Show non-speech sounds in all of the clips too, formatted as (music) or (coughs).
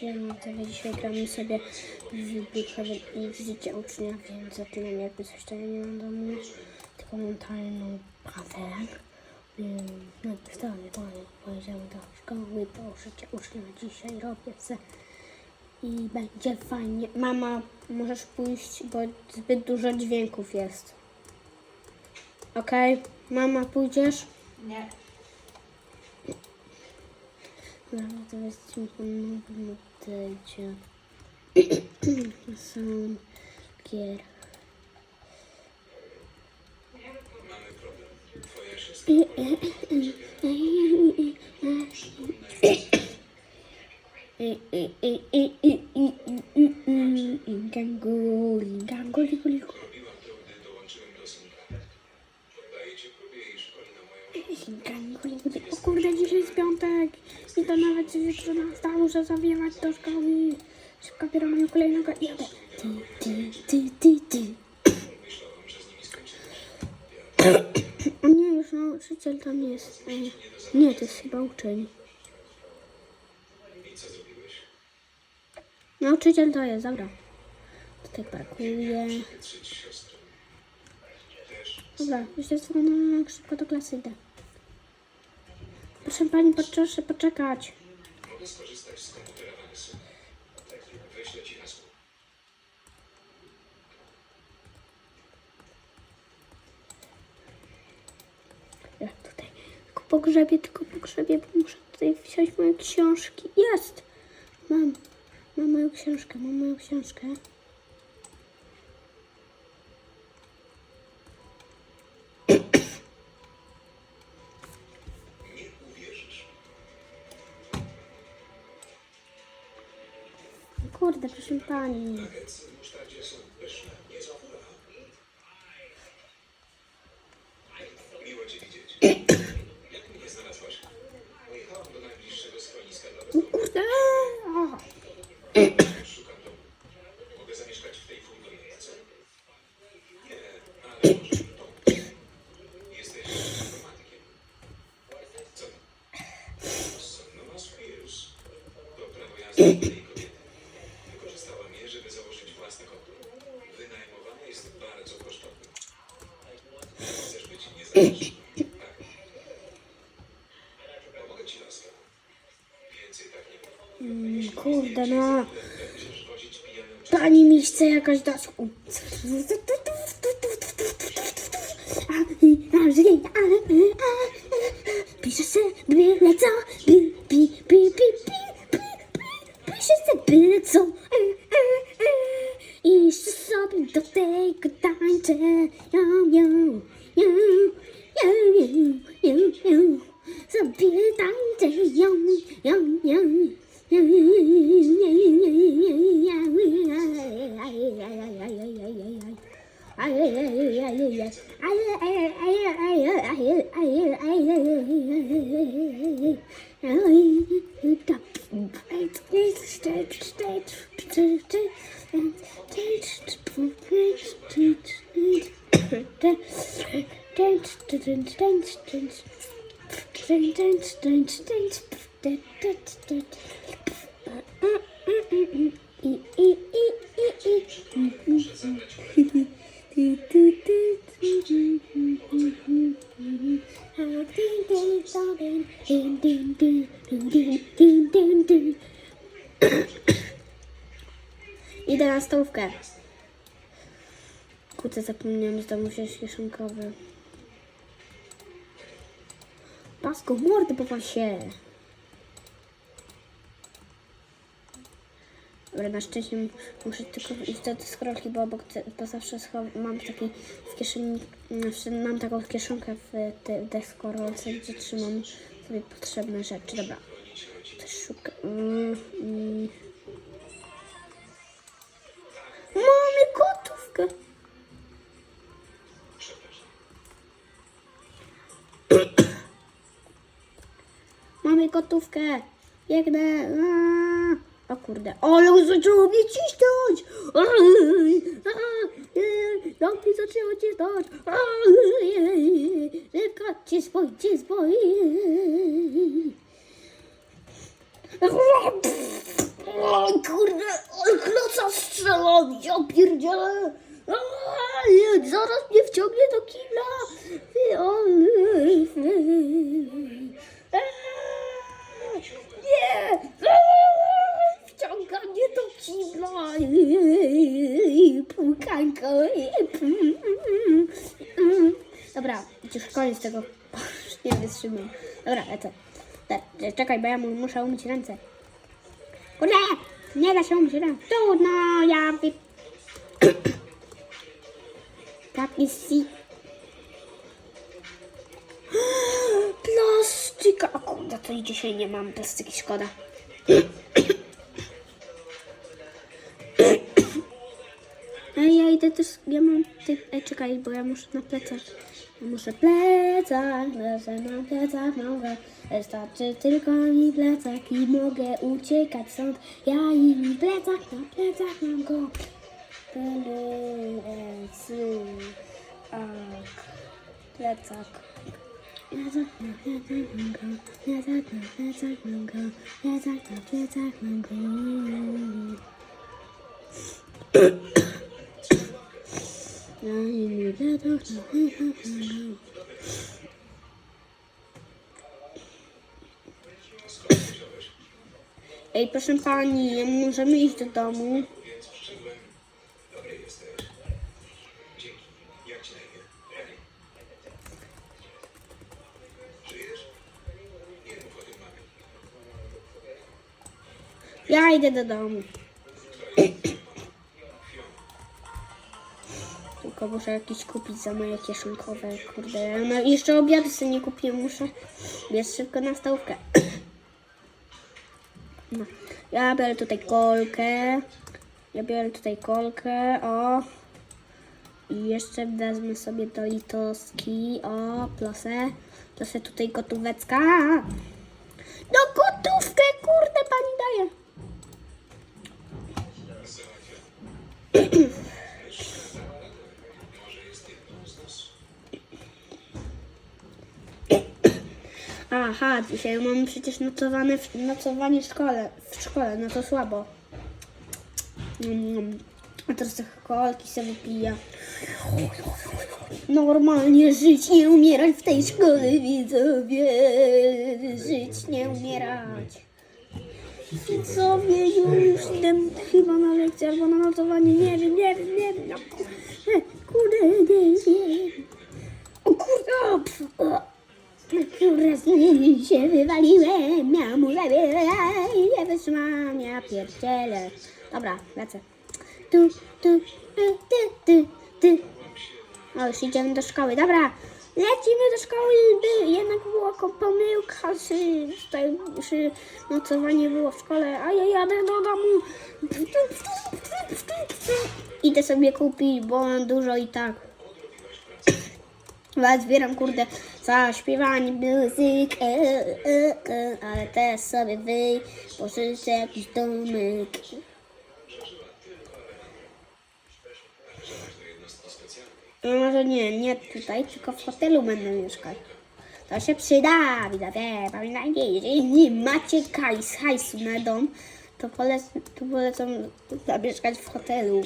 Siema, to dzisiaj gramy sobie w Beethoven i w życie ucznia, więc zaczynam jakby coś ja nie mam domu, tylko mam tajną pracę. Więc najpierw to nie powiem, powiedziałem do szkoły, bo życie ucznia dzisiaj robię se i będzie fajnie. Mama, możesz pójść, bo zbyt dużo dźwięków jest. Okej, mama, pójdziesz? Nie. Agora talvez tipo um novo mutante. São que era. I jadę. Ty, ty, ty, ty, ty. Nie, już nauczyciel tam jest. Ej, Nie, to jest chyba uczeń. Nauczyciel to jest, dobra. Tutaj parkuję. Dobra, już jest no, szybko do klasy idę. Proszę pani, proszę poczekać. Ja tutaj tylko pogrzebię, tylko pogrzebię, bo muszę tutaj wziąć moje książki. Jest! Mam. Mam moją książkę, mam moją książkę. Kurde, proszę pani. Miło Cię widzieć. Jak mnie znalazłaś? Pojechałam do najbliższego schroniska dla O kurde! O. Szukam domu. Mogę zamieszkać w tej furgonetce? Nie, ale możesz mi pomóc. Jesteś informatykiem. Co? Sonoma Spears. To Wykorzystałam je, żeby założyć własne konto. Wynajmowanie jest bardzo kosztowne. Chcesz być niezależny? Tak. Pomogę ci laska. Więcej tak nie mów. Mm, Kurde, no. Będziesz wozić pijanym Pani mi chce jakaś dać. U. Pisze pi, pi, pi, pi, pi, pi, pi, the beetle. It's just something to take a dine to. Yum, yum, yum, yum, yum, yum, yum. The beetle, yum. do do stołówkę. Kurczę, zapomniałam, że tam muszę kieszonkowy. Pasko, mordy po się. Dobra, na szczęście muszę tylko iść do scrollki, bo obok, te, bo zawsze mam taki w kieszeni, mam taką kieszonkę w te- deskorolce, gdzie trzymam sobie potrzebne rzeczy. Dobra, szukam. Mm, mm. Gotówkę. Mamy gotówkę. Biegnę. O kurde. Ale zaczęło mnie cisnąć. Nogi zaczęło cisnąć. Szybko, cisnąć, cisnąć. O kurde, kloca strzelał, ja pierdzielę. Zaraz mnie wciągnie do kibla. Ty, o, A, Nie, wciąga mnie do kibla. Pukanka. Dobra, już koniec tego. (laughs) Nie wytrzymam. Dobra, lecę. Czekaj, bo ja mu- muszę umyć ręce. Kurde! Nie da się umyć ręce. Trudno, ja wy... Taki si... (gasps) Plastyka! O kurde, to i dzisiaj nie mam plastyki, szkoda. (coughs) Ej, ja idę też, ja mam, ty, ej, czekaj, bo ja muszę na plecach. Ja muszę plecak, leżę na plecach, mogę, wystarczy tylko mi plecak i mogę uciekać stąd. Ja i mi plecak, na plecach mam go. Plecy, ak, plecak. Plecak na plecach mam go, plecak na plecach mam go, plecak na plecach mam go. Ja i mi plecak na plecach mam go. Ej, proszę pani, możemy iść do domu. Ja idę do domu. (clears throat) Tylko muszę jakieś kupić za moje kieszonkowe, kurde. No, jeszcze obiady sobie nie kupiłem, muszę. Bierz szybko na stołówkę. (clears throat) No. Ja biorę tutaj kolkę. Ja biorę tutaj kolkę, o. I jeszcze wezmę sobie do litowski, o, proszę. Proszę tutaj gotóweczka. No gotówkę, kurde, pani daje. (coughs) Aha, dzisiaj mamy przecież nocowane w, nocowanie w szkole. W szkole, no to słabo. A teraz te kolki sobie wypija. Normalnie żyć, nie umierać w tej szkole, widzowie. Żyć, nie umierać. Widzowie, już idę chyba na lekcję albo na notowanie. Nie wiem, nie wiem, nie wiem. No, kurde, nie wiem. O kurde, o. Kurde, się wywaliłem, miałam mu nie wytrzymam, ja pierdzielę. Dobra, lecę. Tu, tu, tu, tu, tu, tu. O, już idziemy do szkoły, dobra. Lecimy do szkoły, by jednak była pomyłka, czy tutaj czy nocowanie było w szkole, a ja jadę do domu. Idę sobie kupić, bo mam dużo i tak. Was zbieram, kurde, za śpiewanie muzykę, e, e, ale też sobie wyj, pożyczę jakiś domek. No może nie, nie tutaj, tylko w hotelu będę mieszkać. To się przyda, widzowie. Pamiętajcie, jeżeli nie macie kajs, hajsu na dom, to, polec, to polecam zamieszkać w hotelu.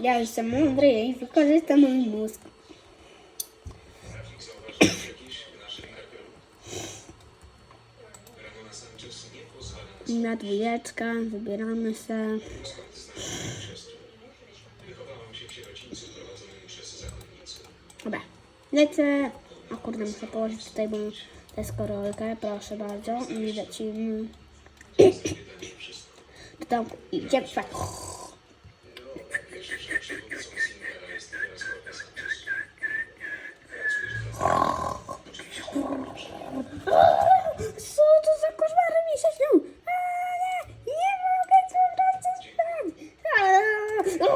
Ja jestem mądry i wykorzystam mój mózg. Na dwójeczkę, wybieramy się. Dobra, lecę. O kurde, muszę położyć tutaj moją deskorolkę, proszę bardzo. I lecimy do domku. Idziemy spać. jest teraz Jorge Sanchez. Pracujesz w Co to za koszmary mi się śnią? Ale nie mogę co wracać spać.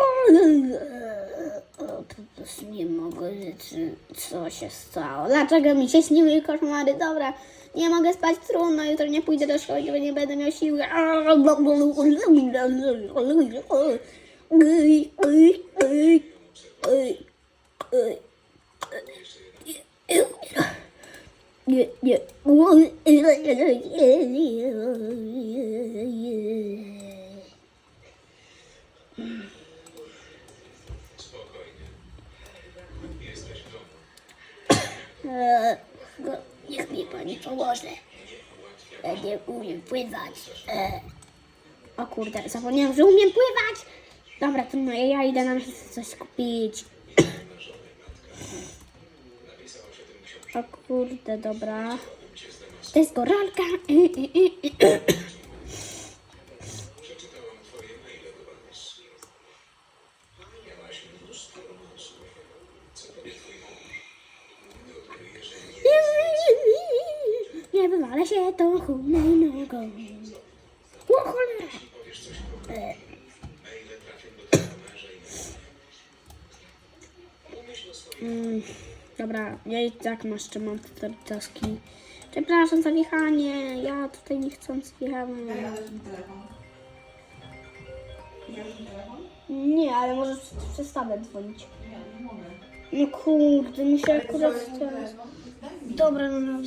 O, po prostu nie mogę rzeczy, co się stało. Dlaczego mi się śniły koszmary? Dobra, nie mogę spać, trudno, jutro nie pójdę do szkoły, bo nie będę miał siły. Nie, nie. Spokojnie. Jesteś w domu. Eee, no, Niech mi pani pomoże. Ja nie umiem pływać. Eee. O kurde, zapomniałam, że umiem pływać. Dobra, to no, ja idę nam coś kupić. O kurde, dobra. To jest goralka. Pomyśl o Mm, dobra, ja i tak masz, jeszcze mam te taski. Przepraszam za wjechanie. Ja tutaj nie chcąc wjechałem. Mi mi? Nie, ale możesz przestawę dzwonić. Nie, nie mogę. No kurde, muszę Ale akurat wziąłeś mój teraz. mi. Dobra, no no,